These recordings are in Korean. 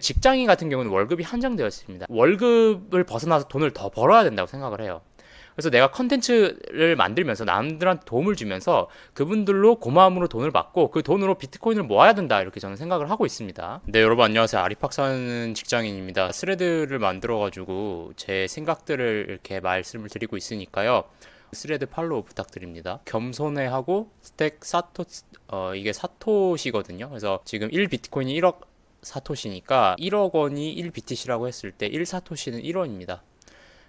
직장인 같은 경우는 월급이 한정되어 있습니다. 월급을 벗어나서 돈을 더 벌어야 된다고 생각을 해요. 그래서 내가 컨텐츠를 만들면서 남들한테 도움을 주면서 그분들로 고마움으로 돈을 받고 그 돈으로 비트코인을 모아야 된다 이렇게 저는 생각을 하고 있습니다. 네 여러분 안녕하세요 아리팍 사는 직장인입니다. 스레드를 만들어 가지고 제 생각들을 이렇게 말씀을 드리고 있으니까요. 스레드 팔로우 부탁드립니다. 겸손해하고 스택 사토 어 이게 사토시거든요. 그래서 지금 1 비트코인이 1억 사토시니까 1억 원이 1 BTC라고 했을 때 1 사토시는 1원입니다.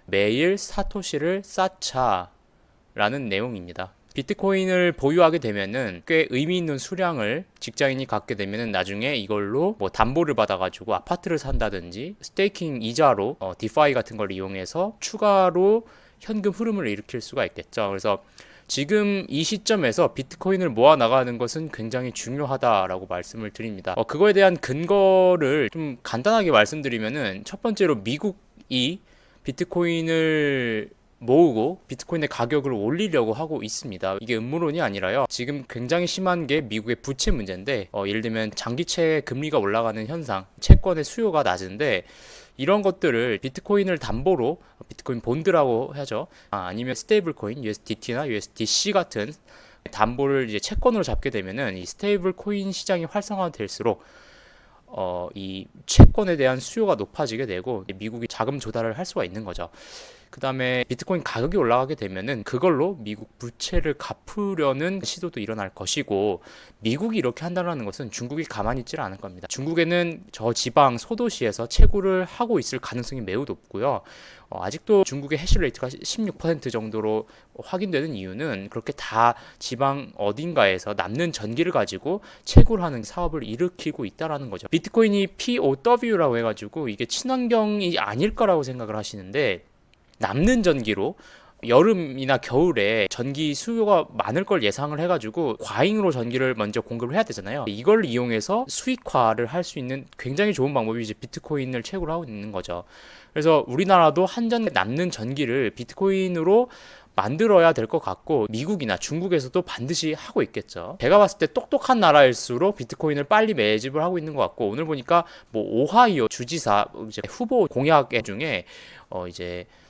매일 사토시를 쌓자라는 내용입니다. 비트코인을 보유하게 되면은 꽤 의미 있는 수량을 직장인이 갖게 되면은 나중에 이걸로 뭐 담보를 받아가지고 아파트를 산다든지 스테이킹 이자로 어, 디파이 같은 걸 이용해서 추가로 현금 흐름을 일으킬 수가 있겠죠. 그래서 지금 이 시점에서 비트코인을 모아 나가는 것은 굉장히 중요하다라고 말씀을 드립니다. 어, 그거에 대한 근거를 좀 간단하게 말씀드리면은 첫 번째로 미국이 비트코인을 모으고 비트코인의 가격을 올리려고 하고 있습니다. 이게 음모론이 아니라요. 지금 굉장히 심한 게 미국의 부채 문제인데 어, 예를 들면 장기채 금리가 올라가는 현상, 채권의 수요가 낮은데 이런 것들을 비트코인을 담보로 비트코인 본드라고 하죠. 아, 아니면 스테이블 코인 USDT나 USDC 같은 담보를 이제 채권으로 잡게 되면은 이 스테이블 코인 시장이 활성화될수록 어, 이 채권에 대한 수요가 높아지게 되고 미국이 자금 조달을 할 수가 있는 거죠. 그 다음에 비트코인 가격이 올라가게 되면은 그걸로 미국 부채를 갚으려는 시도도 일어날 것이고 미국이 이렇게 한다는 것은 중국이 가만히 있질 않을 겁니다. 중국에는 저 지방 소도시에서 채굴을 하고 있을 가능성이 매우 높고요. 어, 아직도 중국의 해시레이트가 16% 정도로 확인되는 이유는 그렇게 다 지방 어딘가에서 남는 전기를 가지고 채굴하는 사업을 일으키고 있다라는 거죠. 비트코인이 POW라고 해가지고 이게 친환경이 아닐 거라고 생각을 하시는데 남는 전기로 여름이나 겨울에 전기 수요가 많을 걸 예상을 해가지고 과잉으로 전기를 먼저 공급을 해야 되잖아요. 이걸 이용해서 수익화를 할 수 있는 굉장히 좋은 방법이 이제 비트코인을 채굴 하고 있는 거죠. 그래서 우리나라도 한전 남는 전기를 비트코인으로 만들어야 될 것 같고 미국이나 중국에서도 반드시 하고 있겠죠. 제가 봤을 때 똑똑한 나라일수록 비트코인을 빨리 매집을 하고 있는 것 같고 오늘 보니까 뭐 오하이오 주지사 후보 공약 중에 어 이제 어,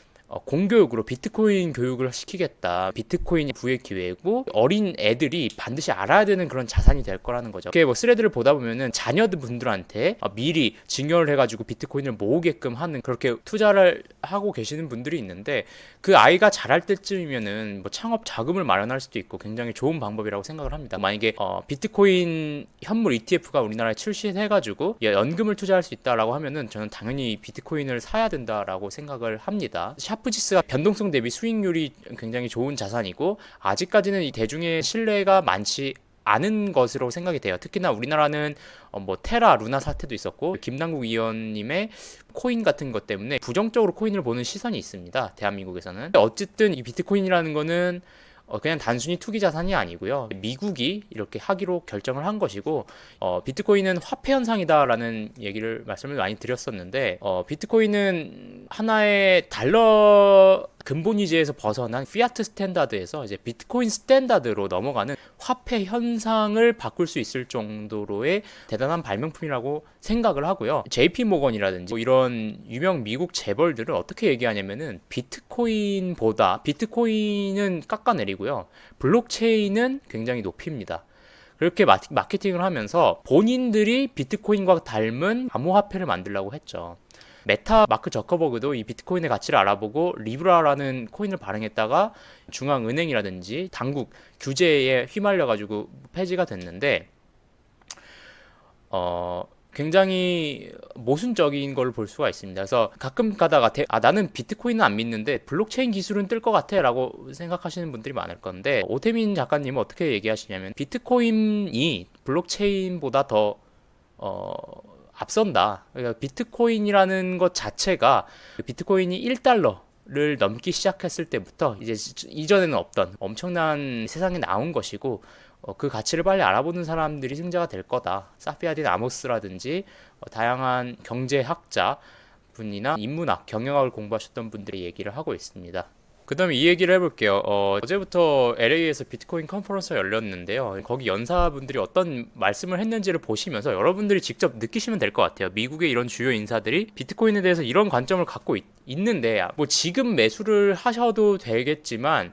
공교육으로 비트코인 교육을 시키겠다. 비트코인이 부의 기회고 어린 애들이 반드시 알아야 되는 그런 자산이 될 거라는 거죠. 이렇게 뭐 스레드를 보다 보면은 자녀들 분들한테 어, 미리 증여를 해가지고 비트코인을 모으게끔 하는 그렇게 투자를 하고 계시는 분들이 있는데 그 아이가 자랄 때쯤이면은 뭐 창업 자금을 마련할 수도 있고 굉장히 좋은 방법이라고 생각을 합니다. 만약에 어, 비트코인 현물 ETF가 우리나라에 출시해가지고 연금을 투자할 수 있다라고 하면은 저는 당연히 비트코인을 사야 된다라고 생각을 합니다. 샤프지스가 변동성 대비 수익률이 굉장히 좋은 자산이고 아직까지는 이 대중의 신뢰가 많지 않은 것으로 생각이 돼요. 특히나 우리나라는 어 뭐 테라 루나 사태도 있었고 김남국 의원님의 코인 같은 것 때문에 부정적으로 코인을 보는 시선이 있습니다. 대한민국에서는 어쨌든 이 비트코인이라는 거는 어, 그냥 단순히 투기 자산이 아니고요. 미국이 이렇게 하기로 결정을 한 것이고, 어, 비트코인은 화폐 현상이다라는 얘기를 말씀을 많이 드렸었는데, 어, 비트코인은 하나의 달러 근본위제에서 벗어난 피아트 스탠다드에서 이제 비트코인 스탠다드로 넘어가는 화폐 현상을 바꿀 수 있을 정도로의 대단한 발명품이라고 생각을 하고요. JP 모건이라든지 뭐 이런 유명 미국 재벌들은 어떻게 얘기하냐면은 비트코인보다 비트코인은 깎아내리고요. 블록체인은 굉장히 높입니다. 그렇게 마케팅을 하면서 본인들이 비트코인과 닮은 암호화폐를 만들려고 했죠. 메타 마크 저커버그도 이 비트코인의 가치를 알아보고 리브라라는 코인을 발행했다가 중앙은행이라든지 당국 규제에 휘말려 가지고 폐지가 됐는데 어 굉장히 모순적인 걸 볼 수가 있습니다. 그래서 가끔 가다가 대, 아 나는 비트코인은 안 믿는데 블록체인 기술은 뜰 것 같아라고 생각하시는 분들이 많을 건데 오태민 작가님은 어떻게 얘기하시냐면 비트코인이 블록체인보다 더 어, 앞선다. 그러니까 비트코인이라는 것 자체가 비트코인이 1달러 를 넘기 시작했을 때부터 이제 이전에는 없던 엄청난 세상에 나온 것이고 어, 그 가치를 빨리 알아보는 사람들이 승자가 될 거다. 사피아딘 아모스라든지 어, 다양한 경제학자 분이나 인문학, 경영학을 공부하셨던 분들이 얘기를 하고 있습니다. 그 다음에 이 얘기를 해볼게요. 어, 어제부터 LA에서 비트코인 컨퍼런스가 열렸는데요. 거기 연사분들이 어떤 말씀을 했는지를 보시면서 여러분들이 직접 느끼시면 될 것 같아요. 미국의 이런 주요 인사들이 비트코인에 대해서 이런 관점을 갖고 있, 있는데, 뭐 지금 매수를 하셔도 되겠지만,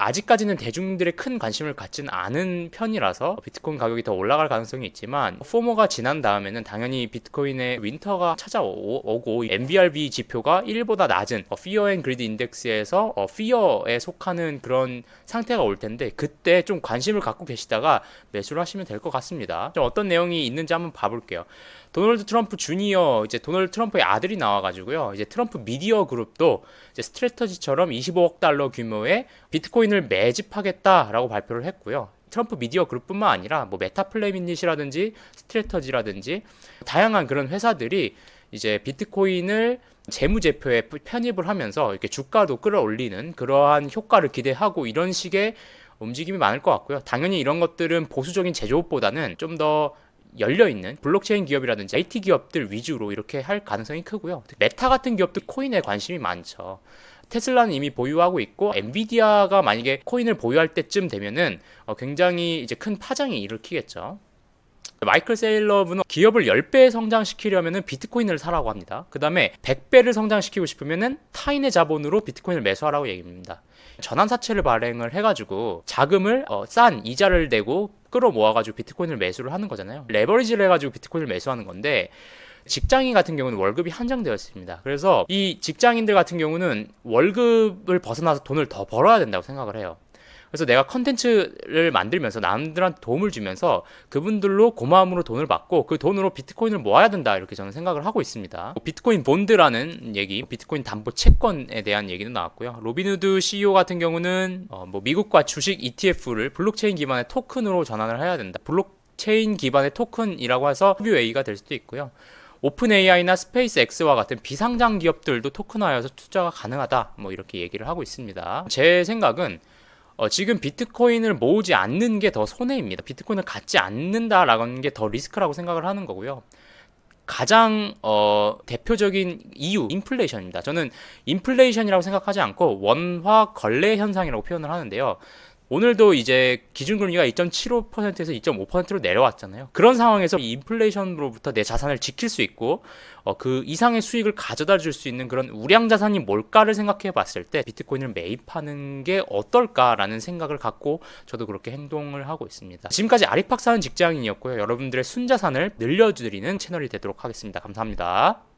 아직까지는 대중들의 큰 관심을 갖진 않은 편이라서 비트코인 가격이 더 올라갈 가능성이 있지만 포모가 지난 다음에는 당연히 비트코인의 윈터가 찾아오고 MBRB 지표가 1보다 낮은 Fear and Greed 인덱스에서 어, Fear에 속하는 그런 상태가 올 텐데 그때 좀 관심을 갖고 계시다가 매수를 하시면 될 것 같습니다. 좀 어떤 내용이 있는지 한번 봐볼게요. 도널드 트럼프 주니어 이제 도널드 트럼프의 아들이 나와가지고요. 이제 트럼프 미디어 그룹도 이제 스트래터지처럼 25억 달러 규모의 비트코인을 매집하겠다라고 발표를 했고요. 트럼프 미디어 그룹뿐만 아니라 뭐 메타플레미닛이라든지 스트래터지라든지 다양한 그런 회사들이 이제 비트코인을 재무제표에 편입을 하면서 이렇게 주가도 끌어올리는 그러한 효과를 기대하고 이런 식의 움직임이 많을 것 같고요. 당연히 이런 것들은 보수적인 제조업보다는 좀더 열려 있는 블록체인 기업이라든지 IT 기업들 위주로 이렇게 할 가능성이 크고요. 메타 같은 기업도 코인에 관심이 많죠. 테슬라는 이미 보유하고 있고 엔비디아가 만약에 코인을 보유할 때쯤 되면은 어, 굉장히 이제 큰 파장이 일으키겠죠. 마이클 세일러브는 기업을 10배 성장시키려면 비트코인을 사라고 합니다. 그 다음에 100배를 성장시키고 싶으면 타인의 자본으로 비트코인을 매수하라고 얘기합니다. 전환사채를 발행을 해가지고 자금을 어, 싼 이자를 내고 끌어모아가지고 비트코인을 매수를 하는 거잖아요. 레버리지를 해가지고 비트코인을 매수하는 건데 직장인 같은 경우는 월급이 한정되어 있습니다. 그래서 이 직장인들 같은 경우는 월급을 벗어나서 돈을 더 벌어야 된다고 생각을 해요. 그래서 내가 컨텐츠를 만들면서 남들한테 도움을 주면서 그분들로 고마움으로 돈을 받고 그 돈으로 비트코인을 모아야 된다 이렇게 저는 생각을 하고 있습니다. 뭐 비트코인 본드라는 얘기, 비트코인 담보 채권에 대한 얘기도 나왔고요. 로빈후드 CEO 같은 경우는 어 뭐 미국과 주식 ETF를 블록체인 기반의 토큰으로 전환을 해야 된다. 블록체인 기반의 토큰이라고 해서 WA가 될 수도 있고요. 오픈 AI나 스페이스 X와 같은 비상장 기업들도 토큰화해서 투자가 가능하다. 뭐 이렇게 얘기를 하고 있습니다. 제 생각은 어, 지금 비트코인을 모으지 않는 게 더 손해입니다. 비트코인을 갖지 않는다라는 게 더 리스크라고 생각을 하는 거고요. 가장 어, 대표적인 이유 인플레이션입니다. 저는 인플레이션이라고 생각하지 않고 원화 걸레 현상이라고 표현을 하는데요. 오늘도 이제 기준금리가 2.75%에서 2.5%로 내려왔잖아요. 그런 상황에서 이 인플레이션으로부터 내 자산을 지킬 수 있고 어, 그 이상의 수익을 가져다 줄 수 있는 그런 우량 자산이 뭘까를 생각해 봤을 때 비트코인을 매입하는 게 어떨까라는 생각을 갖고 저도 그렇게 행동을 하고 있습니다. 지금까지 아리팍 사는 직장인이었고요. 여러분들의 순자산을 늘려드리는 채널이 되도록 하겠습니다. 감사합니다.